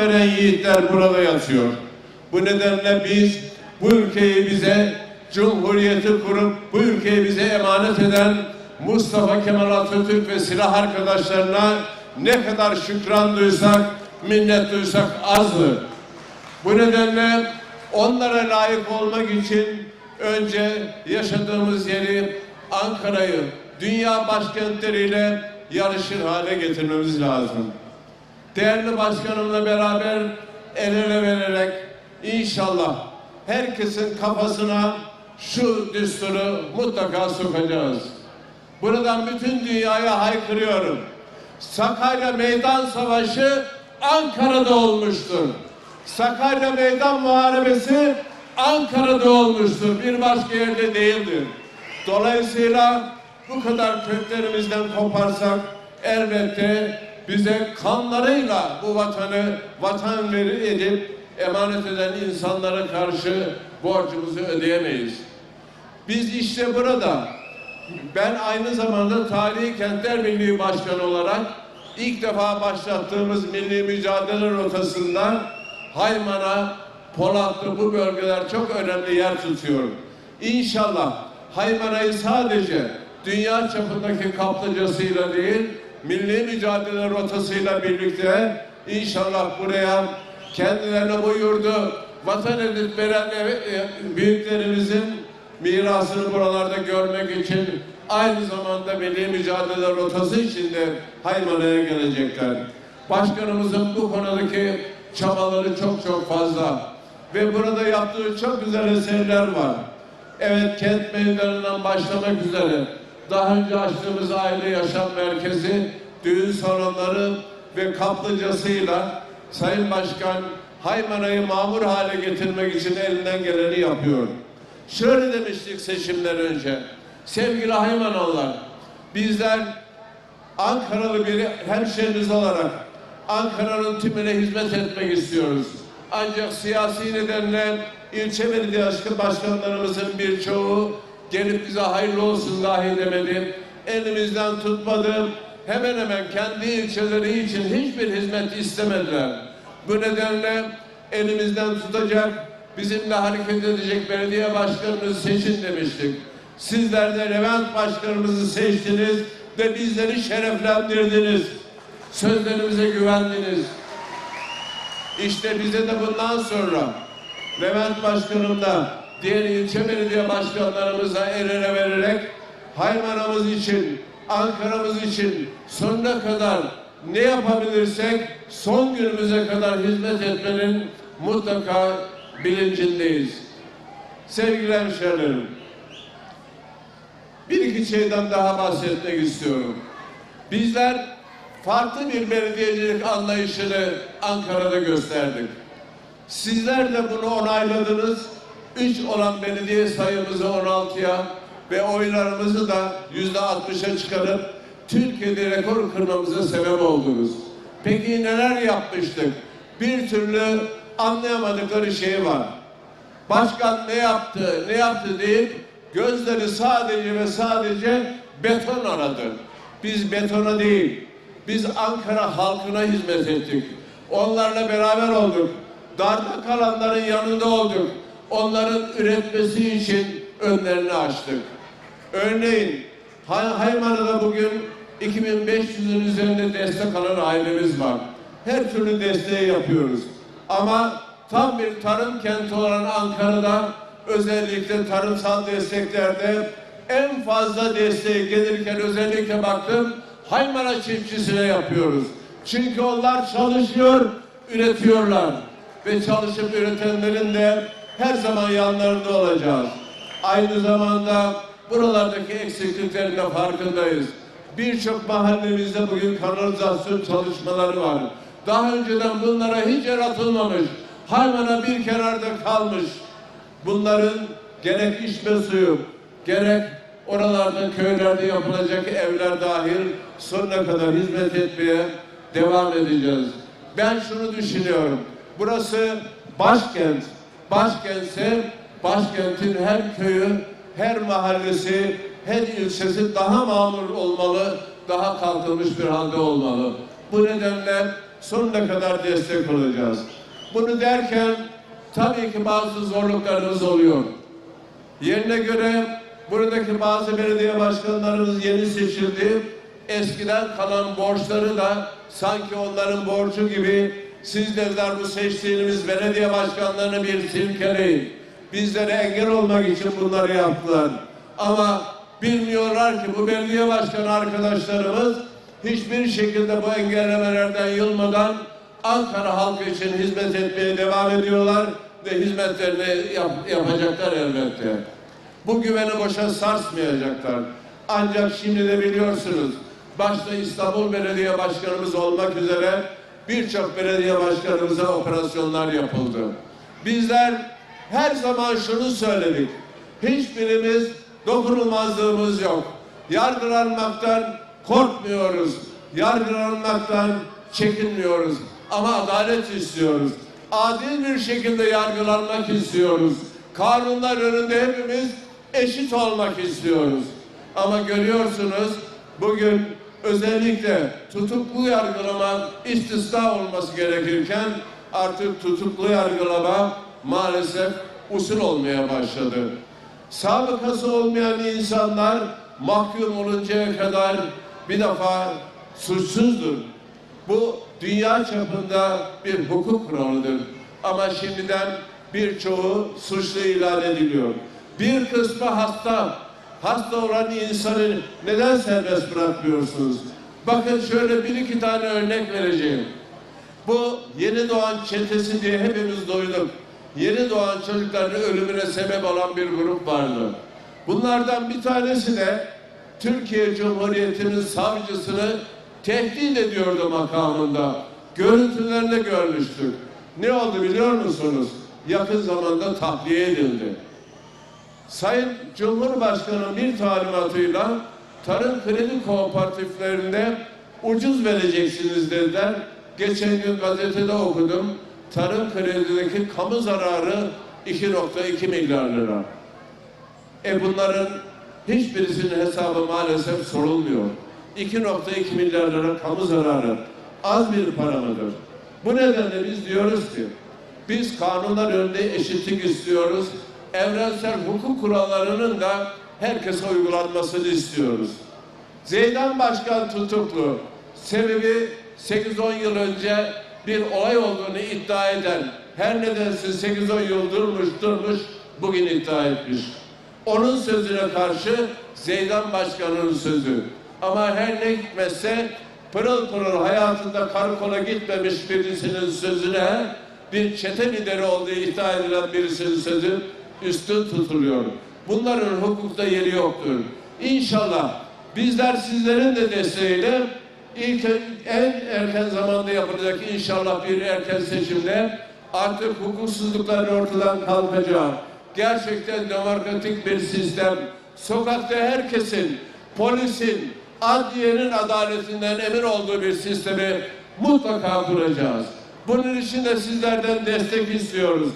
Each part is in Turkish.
veren yiğitler burada yatıyor. Bu nedenle biz bu ülkeyi bize Cumhuriyeti kurup bu ülkeyi bize emanet eden Mustafa Kemal Atatürk ve silah arkadaşlarına ne kadar şükran duysak, minnet duysak azdır. Bu nedenle onlara layık olmak için önce yaşadığımız yeri Ankara'yı dünya başkentleriyle yarışır hale getirmemiz lazım. Değerli başkanımla beraber el ele vererek inşallah herkesin kafasına şu düsturu mutlaka sokacağız. Buradan bütün dünyaya haykırıyorum. Sakarya Meydan Savaşı Ankara'da olmuştur. Sakarya Meydan Muharebesi Ankara'da olmuştur. Bir başka yerde değildir. Dolayısıyla bu kadar köklerimizden koparsak elbette bize kanlarıyla bu vatanı vatan veri edip emanet eden insanlara karşı borcumuzu ödeyemeyiz. Biz işte burada ben aynı zamanda Tarihi Kentler Birliği Başkanı olarak ilk defa başlattığımız milli mücadele rotasında Hayman'a, Polatlı bu bölgeler çok önemli yer tutuyor. İnşallah Haymana'yı sadece dünya çapındaki kaplıcasıyla değil, milli mücadele rotasıyla birlikte inşallah buraya kendilerine bu yurdu vatan edip veren büyüklerimizin mirasını buralarda görmek için aynı zamanda milli mücadele rotası içinde Haymana'ya gelecekler. Başkanımızın bu konudaki çabaları çok çok fazla ve burada yaptığı çok güzel eserler var. Evet kent meydanından başlamak üzere daha önce açtığımız aile yaşam merkezi, düğün salonları ve kaplıcasıyla Sayın Başkan Haymana'yı mamur hale getirmek için elinden geleni yapıyor. Şöyle demiştik seçimden önce. Sevgili Haymanalılar, bizler Ankaralı bir hemşehrimiz olarak Ankara'nın tümüne hizmet etmek istiyoruz. Ancak siyasi nedenle ilçe belediye başkanlarımızın birçoğu gelip bize hayırlı olsun dahi demedi. Elimizden tutmadı. Hemen hemen kendi ilçeleri için hiçbir hizmet istemediler. Bu nedenle elimizden tutacak, bizimle hareket edecek belediye başkanımızı seçin demiştik. Sizler de Levent başkanımızı seçtiniz ve bizleri şereflendirdiniz. Sözlerimize güvendiniz. İşte bize de bundan sonra Levent Başkanım'la diğer ilçe belediye başkanlarımıza el ele vererek Haymana'mız için, Ankara'mız için sonuna kadar ne yapabilirsek son günümüze kadar hizmet etmenin mutlaka bilincindeyiz. Sevgili hemşehrilerim, bir iki şeyden daha bahsetmek istiyorum. Bizler farklı bir belediyecilik anlayışını Ankara'da gösterdik. Sizler de bunu onayladınız. Üç olan belediye sayımızı 16'ya ve oylarımızı da yüzde 60'a çıkarıp Türkiye'de rekor kırmamıza sebep oldunuz. Peki neler yapmıştık? Bir türlü anlayamadıkları şey var. Başkan ne yaptı, ne yaptı deyip gözleri sadece ve sadece beton aradı. Biz betona değil, biz Ankara halkına hizmet ettik. Onlarla beraber olduk. Darda kalanların yanında olduk. Onların üretmesi için önlerini açtık. Örneğin Hay Haymana'da bugün 2500'ün üzerinde destek alan ailemiz var. Her türlü desteği yapıyoruz. Ama tam bir tarım kenti olan Ankara'da özellikle tarımsal desteklerde en fazla desteği gelirken özellikle baktım Haymana çiftçisine yapıyoruz. Çünkü onlar çalışıyor, üretiyorlar. Ve çalışıp üretenlerin de her zaman yanlarında olacağız. Aynı zamanda buralardaki eksikliklerin de farkındayız. Birçok mahallemizde bugün kanalizasyon çalışmaları var. Daha önceden bunlara hiç el atılmamış. Haymana bir kenarda kalmış. Bunların gerek içme suyu, gerek oralarda köylerde yapılacak evler dahil sonuna kadar hizmet etmeye devam edeceğiz. Ben şunu düşünüyorum. Burası başkent. Başkentse başkentin her köyü, her mahallesi, her ilçesi daha mamur olmalı, daha kalkınmış bir halde olmalı. Bu nedenle sonuna kadar destek olacağız. Bunu derken tabii ki bazı zorluklarımız oluyor. Yerine göre buradaki bazı belediye başkanlarımız yeni seçildi. Eskiden kalan borçları da sanki onların borcu gibi siz dediler bu seçtiğimiz belediye başkanlarını bir silkeleyin. Bizlere engel olmak için bunları yaptılar. Ama bilmiyorlar ki bu belediye başkanı arkadaşlarımız hiçbir şekilde bu engellemelerden yılmadan Ankara halkı için hizmet etmeye devam ediyorlar ve hizmetlerini yap- yapacaklar elbette. Bu güveni boşa sarsmayacaklar. Ancak şimdi de biliyorsunuz başta İstanbul Belediye Başkanımız olmak üzere birçok belediye başkanımıza operasyonlar yapıldı. Bizler her zaman şunu söyledik. Hiçbirimiz dokunulmazlığımız yok. Yargılanmaktan korkmuyoruz. Yargılanmaktan çekinmiyoruz. Ama adalet istiyoruz. Adil bir şekilde yargılanmak istiyoruz. Kanunlar önünde hepimiz eşit olmak istiyoruz. Ama görüyorsunuz bugün özellikle tutuklu yargılama istisna olması gerekirken artık tutuklu yargılama maalesef usul olmaya başladı. Sabıkası olmayan insanlar mahkum oluncaya kadar bir defa suçsuzdur. Bu dünya çapında bir hukuk kuralıdır. Ama şimdiden birçoğu suçlu ilan ediliyor. Bir kısmı hasta. Hasta olan insanı neden serbest bırakmıyorsunuz? Bakın şöyle bir iki tane örnek vereceğim. Bu yeni doğan çetesi diye hepimiz duyduk. Yeni doğan çocukların ölümüne sebep olan bir grup vardı. Bunlardan bir tanesi de Türkiye Cumhuriyeti'nin savcısını tehdit ediyordu makamında. Görüntülerini görmüştük. Ne oldu biliyor musunuz? Yakın zamanda tahliye edildi. Sayın Cumhurbaşkanı bir talimatıyla tarım kredi kooperatiflerinde ucuz vereceksiniz dediler. Geçen gün gazetede okudum. Tarım kredideki kamu zararı 2.2 milyar lira. E bunların hiçbirisinin hesabı maalesef sorulmuyor. 2.2 milyar lira kamu zararı az bir para mıdır? Bu nedenle biz diyoruz ki biz kanunlar önünde eşitlik istiyoruz. Evrensel hukuk kurallarının da herkese uygulanmasını istiyoruz. Zeydan Başkan tutuklu. Sebebi 8-10 yıl önce bir olay olduğunu iddia eden her nedense 8-10 yıl durmuş durmuş bugün iddia etmiş. Onun sözüne karşı Zeydan Başkan'ın sözü. Ama her ne gitmezse pırıl pırıl hayatında karakola gitmemiş birisinin sözüne bir çete lideri olduğu iddia edilen birisinin sözü üstün tutuluyor. Bunların hukukta yeri yoktur. İnşallah bizler sizlerin de desteğiyle ilk en erken zamanda yapılacak inşallah bir erken seçimde artık hukuksuzluklar ortadan kalkacak. Gerçekten demokratik bir sistem. Sokakta herkesin, polisin, adliyenin adaletinden emin olduğu bir sistemi mutlaka kuracağız. Bunun için de sizlerden destek istiyoruz.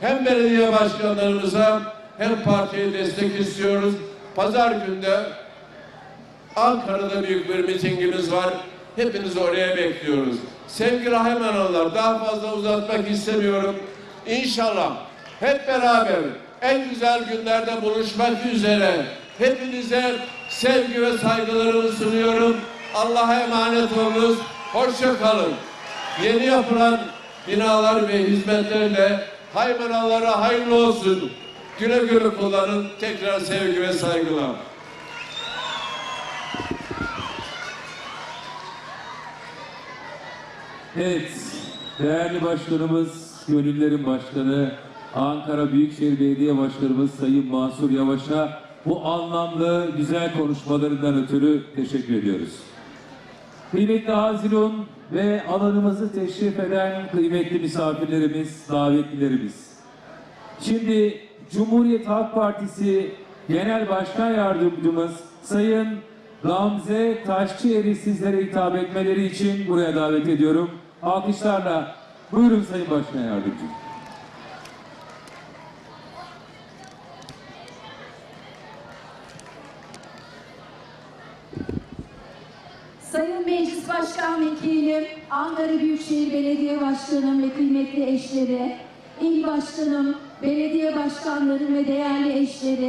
Hem belediye başkanlarımıza hem partiye destek istiyoruz. Pazar günde Ankara'da büyük bir mitingimiz var. Hepinizi oraya bekliyoruz. Sevgili Haymanalılar daha fazla uzatmak istemiyorum. İnşallah hep beraber en güzel günlerde buluşmak üzere hepinize sevgi ve saygılarımı sunuyorum. Allah'a emanet olunuz. Hoşça kalın. Yeni yapılan binalar ve hizmetlerle Haymanalılara hayırlı olsun. Güle güle kullanın. Tekrar sevgi ve saygılar. Evet, değerli başkanımız, gönüllerin başkanı, Ankara Büyükşehir Belediye Başkanımız Sayın Mansur Yavaş'a bu anlamlı güzel konuşmalarından ötürü teşekkür ediyoruz. Kıymetli Hazirun ve alanımızı teşrif eden kıymetli misafirlerimiz, davetlilerimiz. Şimdi Cumhuriyet Halk Partisi Genel Başkan Yardımcımız Sayın Gamze Taşçıeri sizlere hitap etmeleri için buraya davet ediyorum. Alkışlarla buyurun Sayın Başkan Yardımcım. Sayın Meclis Başkan Vekili Sayın Ankara Büyükşehir Belediye Başkanım ve kıymetli eşleri, il başkanım, belediye başkanlarım ve değerli eşleri,